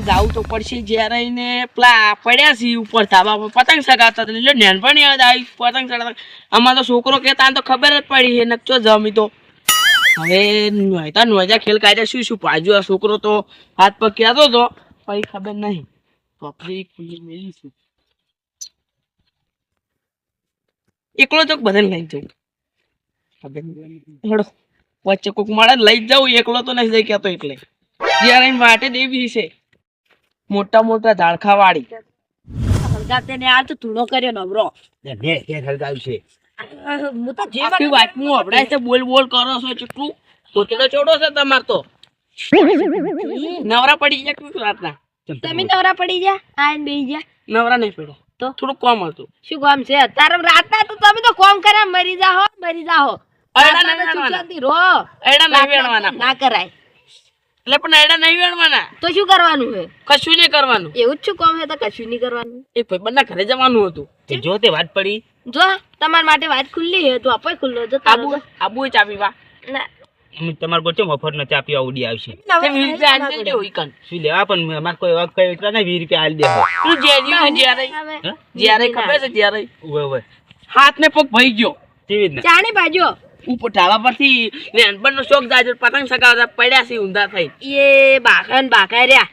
જાવું તો પડશે જ્યારે એને પેલા પડ્યા છે ઉપર ધાબા પર પતંગ સગાવતા હતા. એટલે નેનપણ યાદ આવી. પતંગ ચડાવતા આમાં તો છોકરો કહેતા તો ખબર જ પડી છે. નકચો જમી તો. હવે નોયતા નોયતા ખેલ કાયદા શું શું પાજુ આ છોકરો તો હાથ પગ કહેતો હતો? પછી ખબર નહીં. તો આપણે ખુલ્લી મેલી એકલો તો બધાને લઈ જવું. હેડો. વચ્ચે કોઈક મળે ને લઈ જ જાઉં એકલો તો નહીં જઈ કહેતો એટલે. જ્યારે વાટે દેવી છે. મોટા મોટા ઝાડખા વાળી આ તો કર્યો નવરો ને ઘેર હળગાવ્યું છે. હું તો જે આખી વાતનું અભડાય છે બોલ બોલ કરો છો ચેટલું કોચડો ચોડો છે તમાર તો. નવરા પડી ગયા કે રાતના? તમે નવરા પડી ગયા? આઈને બેહી ગયા. નવરા નહીં પડ્યો. તો? થોડું કોમ હતું. શું કામ છે? તારે રાતના તો તમે તો કોમ કર્યા મરી જાહો મરી જાહો તો ના કરાય. એટલે પણ આડા નહીં વેણવાના તો શું કરવાનું છે? કશું નહીં કરવાનું. એવું જ શું કામ છે? તો કશું નહીં કરવાનું. એ ભાઈબંધના ઘરે જવાનું હતું. તે જો તે વાત પડી. જો તમારા માટે વાત ખુલ્લી છે. તો આપે ખુલ્લો. જો આબુ આબુ ચા વા ના. તમારે ગોચે મફત નો ચાપી આવડી ઉડી આવશે. તે વીસ રૂપિયા આલી દેજો ઈકન. શું લેવા? પણ અમારે કોઈ વાત કઈ એટલા નહીં વીસ રૂપિયા આલી દેવો જે જેરિયું જ્યારે? જ્યારે ખબર છે જ્યારે ઓય ઓય હાથ ને પગ ભઈ ગયો. કેવી ને ચાણી બાજુ ઉપર ઢાબા પરથી નાનપણનો શોખ જાય પતંગ સગાવતા પડ્યા છે ઊંધા થઈ. એ બાકન બાકા રહ્યા.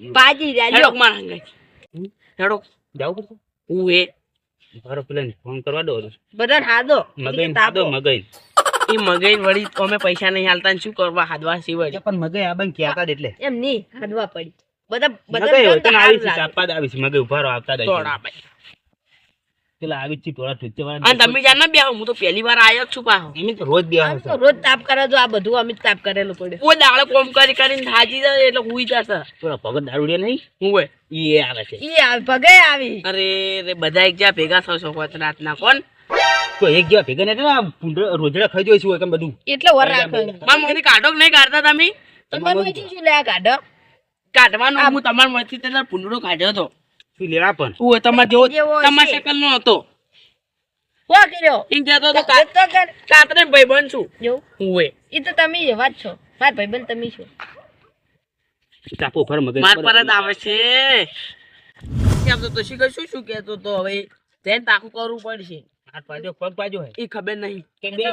બાજી રહ્યા લોક. માર હંગાઈ. હેડો જવું પડશે? હું એ. મારો પેલા ફોન કરવા દો બધા હાદો. મગઈ હાદો મગઈ એ મગઈ વળી અમે પૈસા નહીં હાલતા ને શું કરવા હાદવા સિવાય પણ મગઈ આ બંધ ક્યાં એટલે. એમ નહીં હાદવા પડી. બધા બધા આવી છે ચાપા આવી છે. મગઈ ઉભારો આવતા ભાઈ. પેલા આવી જ છે થોડા ઠુચ્ચે અને તમે જાણ ના બેહો હું તો પહેલી વાર આવ્યો જ છું પાહો. એમ તો રોજ અમે તો રોજ તાપ કરે તો આ બધું અમે જ તાપ કરેલું પડે. ઓ દાડે કોમ કરી કરીને થાજી જાય એટલે હુઈ જશે. થોડા પગત દારૂડિયા નહીં? હું હોય? ઈ આવે છે. ઈ આવી પગે આવી. અરે રે બધા એક જ્યાં ભેગા થશો હોત રાતના કોણ? તો એક જેવા ભેગા નહીં ને રોજડા ખાઈ જોઈશું હોય કેમ બધું? એટલે વર રાખો. મામ મને કાઢો કે નહીં કાઢતા તમે? તમારું શું લે કાઢો? કાઢવાનું હું તમારા મોંથી તેના પુંડળો કાઢ્યો હતો. શું લેવા પણ? ઓ તમાર જેવો તમાર શકલ નો હતો. હો કર્યો કહેતો હતો તો કાતરે ભાઈ બન છું. જો. હું ઈ તો તમે એવા વાત છો. માર ભાઈબંધ તમે છો. ટાપો ફર મગજ માર પર જ આવે છે. કેમ તો તોશી કઈ શું શું કહેતો તો હવે? તેન તાકું કરવું પડશે. હાથ પાજો પગ પાજો હે. એ ખબર નહીં. કે બે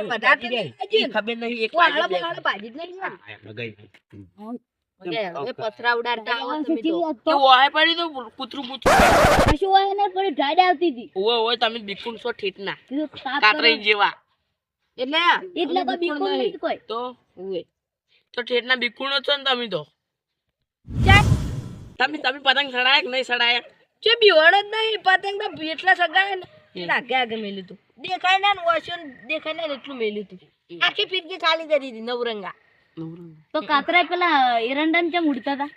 ખબર નહીં એક વાળા વાગે પથરા ઉડાડતા આવો તમે તો. કે ઓહે પડી તો કૂતરું પૂતરું કશું હોય ને થોડી ઢાડ આવતી હતી. ઓય ઓય તમે બિલકુલ છો ઠીકના. કીધું તાપ કાતરે કરે. જેવા. એટલે? એટલે તો બિલકુલ નહીં. નહીં કોઈ. તો? ઉવે. તો ઠેઠના બિલકુલ છો ને તમે તો? તમે તમે પતંગ સડાયા કે નહીં સડાયા જે બીવણ જ નહીં. પતંગ તો એટલા સગાય ને. લાગે આગે મેલ્યું તું. દેખાય ના ઓછું દેખાય ને એટલું મેલ્યું તું. આખી ફીરકી ખાલી કરી હતી નવરંગા. તો કાતરા પેલા એરંડા કેમ ઉડતા હતા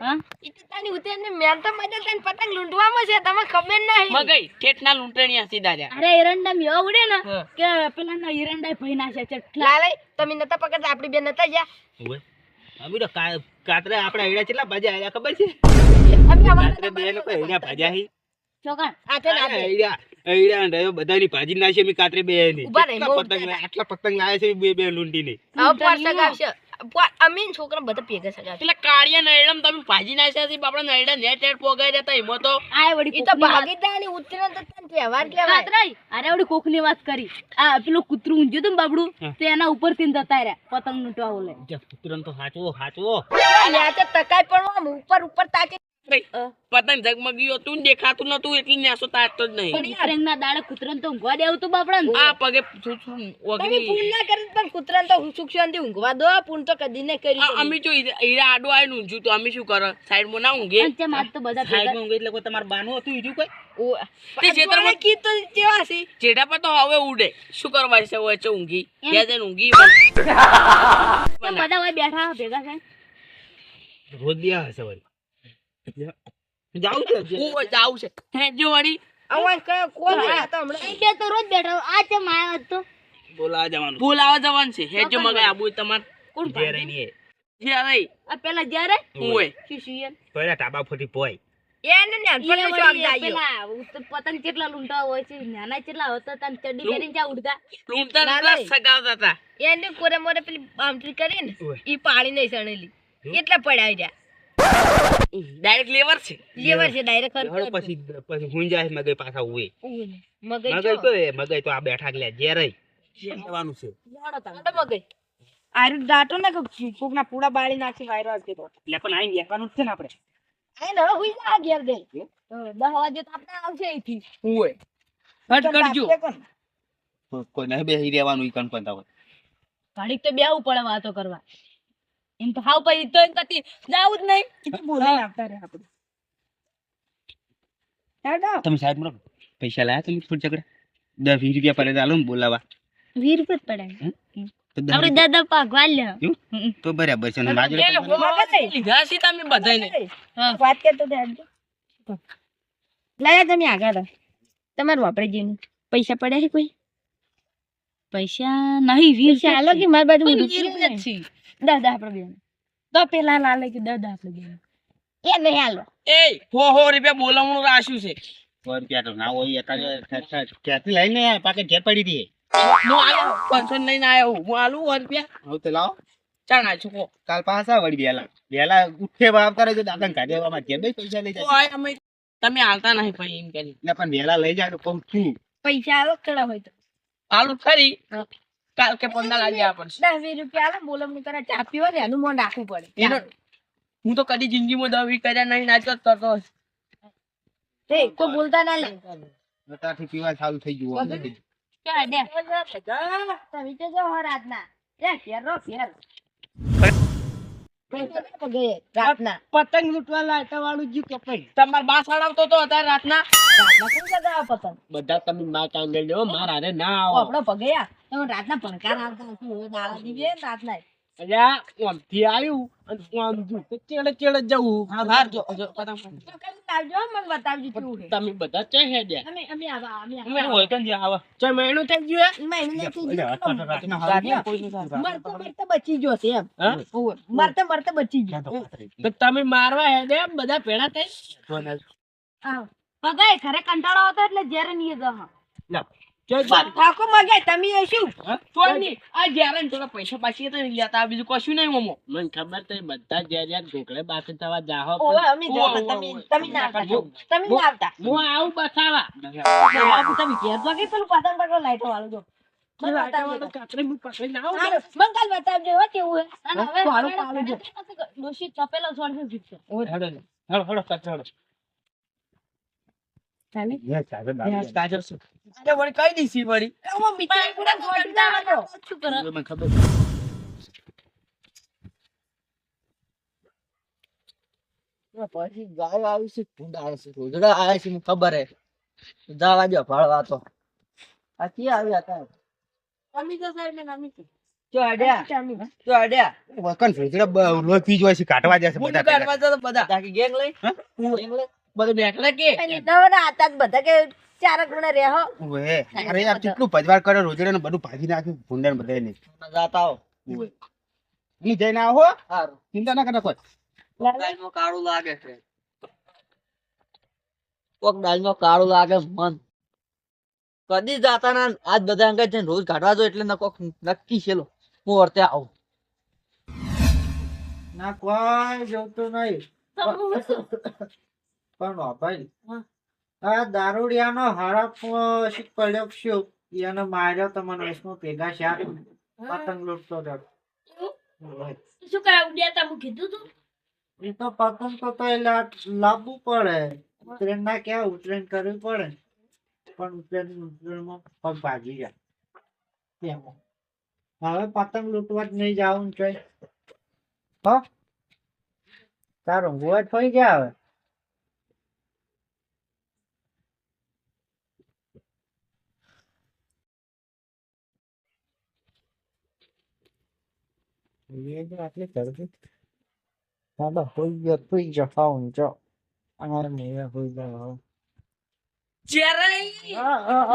હા તાની ઉતેર ને મેં તો મજા તને પતંગ લૂંટવામાં છે તમે ખબર નહીં મગઈ ઠેઠના લૂંટણિયા સીધા રહ્યા અરે એરંડા એવા ઉડે ને કે પેલા ના એરંડા ભઈ નાખ્યા ચટલા લાલે તમે નતા પકડતા આપડી બેન નતા ગયા ઓવે અમે તો કાતરે કેટલા ભાજ્યા આયા ખબર છે અમે અમારા બે લોકો એડા ભાજ્યા હી ચોકણ હાથે ના હાથે. એડા એડા ને બધાની ભાજી નાખી અમે કાતરે બે ની ઊભા રહી, કેટલા બહુ પતંગ આટલા પતંગ લાયા છે બે બે લૂંટી ની હવે પોર સગાવશે. પોર- અમે ને છોકરા બધા ભેગા સગાવશે. પેલા કાળિયા નૈડમ તમે ભાજી નાખ્યા છે બાપડા નૈડા નેટ નેટ પોગાઈ રહેતા એમાં તો આ વળી તો કોકની વાત- ભાગીદારી તો તને તહેવાર કહેવાય. કાતરાઈ અરે વળી કોકની વાત કરી. આ પેલું કૂતરું ઊંઘ્યું હતું બાબડું. તે એના ઉપરથી જતા રહ્યા પતંગ લૂંટવા ઓલે જે પુત્રન તો હાચવો હાચવો. તો તકાય પણ ઉપર ઉપર તાકે પતંગ ઝગમગી હતું દેખાતું નતું એટલે નેસો તાકતો જ નહીં. પતંગ ના દાડે કૂતરાને તો ઊંઘવા દેવું તું બાપડા ને આ પગે શું શું તમે વગરી પૂન ના કરે પણ કૂતરાને તો સુખ શાંતિ ઊંઘવા દો પૂન તો કદી નહીં કરી અમે જો હીરા હીરા આડો આવીને ઊંઝું તો અમે શું કરે? સાઈડમાં ના ઊંઘે? અને ચમ તો બધા ભેગા સાહેબ ઊંઘે એટલે કોઈ તમારે બાનું હતું ઈજું કોઈ? તે ખેતરમાં- કી તો કેવા છે? જેઠા પર તો હવે ઉડે. શું કરવા છે વચ્ચે ઊંઘી? ત્યાં જઈને ઊંઘી બધા હોય બેઠા ભેગા રોજ દિયા હશે વળી. જાવું છે હજી. જાવું છે. હે જો વળી. અવાજ કયો? કોણ આયા હમણાં? એ તો રોજ બેઠા. આ ચમ આયો હતો. બોલાવા જવાનું બોલાવા જવાનું છે. હે જો મગાય આબુ તમાર. કોણ ઘેર આઈને જ્યારે આ પેલા જ્યારે હું શું શું ટાબા ફૂટી પોય એને ઈ નાનપણનો વળી શોખ એ પેલા પતંગ કેટલા લૂંટા હોય છે નાના કેટલા હોતા હતા ને ચડ્ડી જા ઉડતા. લૂંટતા ના, સગાવતા હતા. એને કોરે મોરે પેલી બાઉન્ડ્રી કરીને ઈ પાણી નહીં સણેલી. એટલે પડ્યા રહ્યા ડાયરેક્ટ લેવર છે. લેવર છે ડાયરેક્ટ પછી પછી હુંજાય મગઈ પાછા ઉવે. મગઈ તો મગઈ તો આ બેઠા ગલે જે. રહી જવાનું છે. મગઈ આયરું દાટો ને કોક ના પૂડા બાળી નાખી વાયરસ કે તો. એટલે પણ આઈ લેવાનું છે ને આપણે. આઈ ને હુઈ જા ઘેર દે 10 વાગે તો આપણે આવશે અહીંથી. ઓય હટ કરજો કોઈ નહીં બેહી રહેવાનું ઈ કણ પણ તાવ ઘડીક તો બેહવું પડે વાતો કરવા. એમ તો હાવ પછી તો એમ કતી જાવું જ નહીં. બોલાઈ આપતા રે આપણે. હેડો. તમે સાહેબ મને પૈસા લાયા તમે થોડી ચકડા દસ વીસ રૂપિયા પડે ચાલો ને બોલાવા. વીસ રૂપિયા જ પડે. આપડે દાદા લ્યો એવું? તો બરાબર છે. લીધા છે તમે વાત કે તો હેડજો લાયા તમે આગળ. તમારે વાપરી જઈને પૈસા પડ્યા છે કોઈ? પૈસા નહીં વીસ ચાલો હાલો કે મારી બાજુ રૂપિયા છે. દસ દસ આપડે બેન તો પેલા લાલે કે દસ દસ બેન એ નહીં હાલો. એ હો હો રૂપિયા બોલાવવાનું રાખ્યું છે. સો રૂપિયા તો ના હોય ક્યાંથી લઈને પાકે ઘેર પડી હતી હું આયો પાંચસો લઈને આયો હું. આલું સો રૂપિયા? હવે તો લાવો. ચાણા ના છોકો કાલ પાછા વળી બેલા. બેલા ઉઠે આવતા રહેજો દાદા કાઢે અમારે ઘેર બે પૈસા લઈ તો જાય. અમે તમે હાલતા નહીં પછી એમ કરી. પણ વેલા લઈ જાય તો કહું છું પૈસા હાલો કેળા હોય તો. આલુ ખરી. કાલ કે પંદર લાગી પડશે દસ વીસ રૂપિયા હાલો બોલમણી કરે ચા પીવા ને એનું મન રાખવું પડે. એનો હું તો કદી જિંદગીમાં દવી કર્યા નહીં નાચો કરતો એ કોઈ બોલતા ના લે. અત્યારથી પીવા ચાલુ થઈ ગયું ક્યાં દે. તમે તો જો હો રાતના. એ ઘેર રહો ઘેર પતંગ લૂંટવા લાટા વાળું જીવ કપાઈ તમાર બા સડાવતો તો અત્યારે રાતના. રાતના કોણ સગાવા પતંગ? બધા તમે માં કાંગલ લો મારા ના આવો. આપણો ભગૈયા તમે રાતના ભણકાર આવતા હશો હવે દાડા દીવે રાતના. અલ્યા આમથી આવ્યું અને હું જો ચેડે ચેડે જવું. હાર જો જો પતંગ તો કઈ લાવજો હો, મને બતાવજો કેવું છે. તમે બધા ચે હે દે અમે અમે આવા અમે અમે હોય કન આવા. ચે મહિનું થઈ ગયું હે? થઈ એટલે રાતના રાતના હાલ કોઈ નહીં થાય. મરતા મરતા બચી ગયો છે એમ. મરતા મરતા બચી ગયો. તો તમે મારવા હે દે બધા ભેળા થઈ? હા. પગાય ઘરે કંટાળો આવતો એટલે જયારે નહીં ગયો ઠાકો મગાય તમે એ શું? કોઈ આ જ્યારે થોડા પૈસા પાછી હતા લેતા બીજું કશું નહીં મમો. મને ખબર તો બધા જ્યાં જ્યાં ઢોકળે બાકી થવા જાહો ઓવે અમે જો તમે તમે ના આવતા. તમે ના આવતા. હું આવું બતાવા તમે ઘેર તો કે પેલું પતંગ પકડો લાઈટો વાળું જો. મને બતાવજો. કાતરે હું પછી ગાય આવી છે આવે છે રોજડા આવે છે ખબર હે. જવા દો ભળવા તો. આ ક્યાં આવ્યા તા? અમી તો સાહેબ ને અમી જો અડ્યા જો અડ્યા. વકન ભેજડા લોહી પી જોય છે કાટવા જશે બધા કાટવા તો બધા. તાકી ગેંગ લઈ? ગેંગ લઈ? બધું બેઠા કે? અને હતા બધા કે ચારક ગુણા રહે ઓએ અરે યાર કેટલું ભજવાર કર્યો રોજડે ને બધું ભાજી નાખ્યું ભૂંડે બધાય ને જાતા હો ની જઈને આવો સારું. ચિંતા ના કરતા કોઈ. દાળમાં કાળું લાગે છે. કોક દાળમાં કાળું લાગે મન. કદી જાતા ના આજ બધા અંગે છે રોજ કાઢવા જો એટલે ન કોક નક્કી છે લો. હું વર્તે આવું. ના કોઈ જોતું નહીં. પણ આ દારૂડિયાનો હડપ શીખ પડ્યો શું? એને માર્યો તો મને ભેગા શાક પતંગ લૂટતો હતો શું કરે ઉડ્યા તા કીધું તું? એ તો પતંગ તો તો લાવવું પડે. ઉત્તરાયણ ના ક્યાં ઉત્તરાયણ કરવી પડે? પણ ઉત્તરાયણ ઉત્તરાયણમાં પગ ભાગી જાય. તેમાં. હવે પતંગ લૂંટવા જ નહીં જવું છે. હો? તારું હોય થઈ ગયા હવે એ જ આટલી કરવી ચાલો હોઈ ગયો સુઈ જાઓ ખાવું જો અને મેં હોઈ જાઓ જ્યારે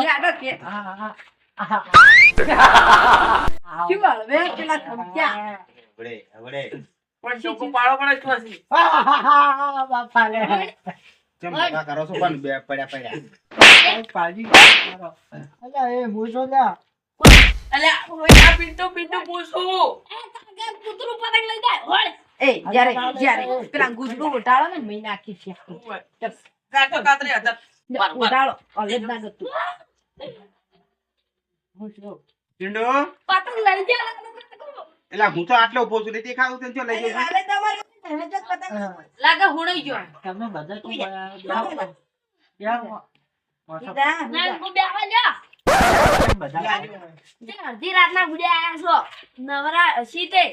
યાડો કે શું હળવે પેલા ખમચ્યા હવડે હવડે પણ ચોખ્ખો પાડો પણ જ નથી બાપા લે કેમ ભેગા કરો છો પણ બે પડ્યા પડ્યા પાજી અલ્યા એ હું છો લ્યા અલ્યા આ પિન્ટુ પિન્ટુ પૂછું કૂતરું પતંગ લઈ જાય? હોળ. એ જ્યારે જ્યારે. પેલા ગુજરું ઉટાળો ને મેં નાખી છે કાતો કાતરી હતા. ઉટાળો અલગ ના ગતું પિંડો? પતંગ લઈ જાય એટલે હું તો આટલો ઊભો છું ને દેખાવું તને લઈ જવું અરે તમારે તમે તો પતંગ લાગે હુણાઈ ગયો. તમે બધા ના હું બેહવા જા. બધા જે અડધી રાતના આયા છો નવરા સીતે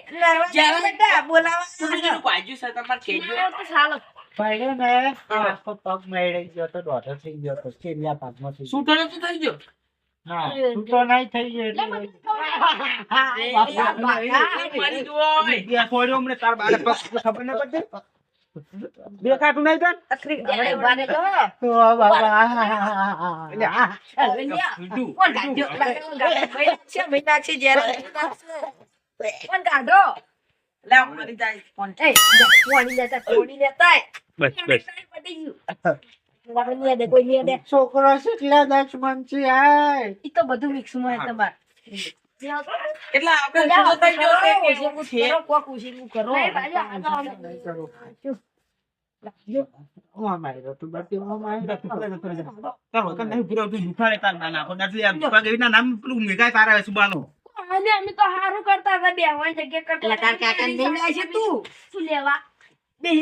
બેટા, બોલાવા તું પાજ્યું છે તમારે કહેજો ચાલો પડ્યો ને આખો પગ મેળવી ગયો તો દોઢો થઈ ગયો તો છેલ્લા ભાગમાં થઈ. છૂટો નતું થઈ ગયો ના છૂટો નહીં થઈ ગયો એટલે તાર બારે ખબર ન પડતી દેખાતું નહીં. છોકરો કેટલા દસ મન છે તો બધું મિક્સમાં હોય તમારે. એટલે આપણે ગયો કે એવું છે? કોક ઉછીનું કરો.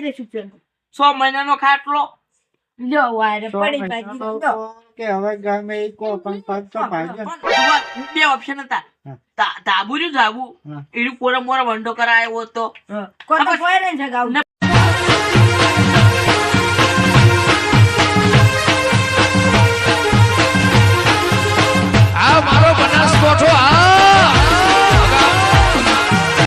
રહે છું મહિનાનો ખાટલો પડી મહિનો. કે હવે ગમે ઈ કો પણ પગ તો ભાગ્યો. બે ઓપ્શન હતા. ધાબુ રહ્યું ધાબુ એનું પોરો મોરો વંડો કરાયો હતો કોણ તો ફોયરે ને જગાવું. આ મારો બનાસકોઠો આ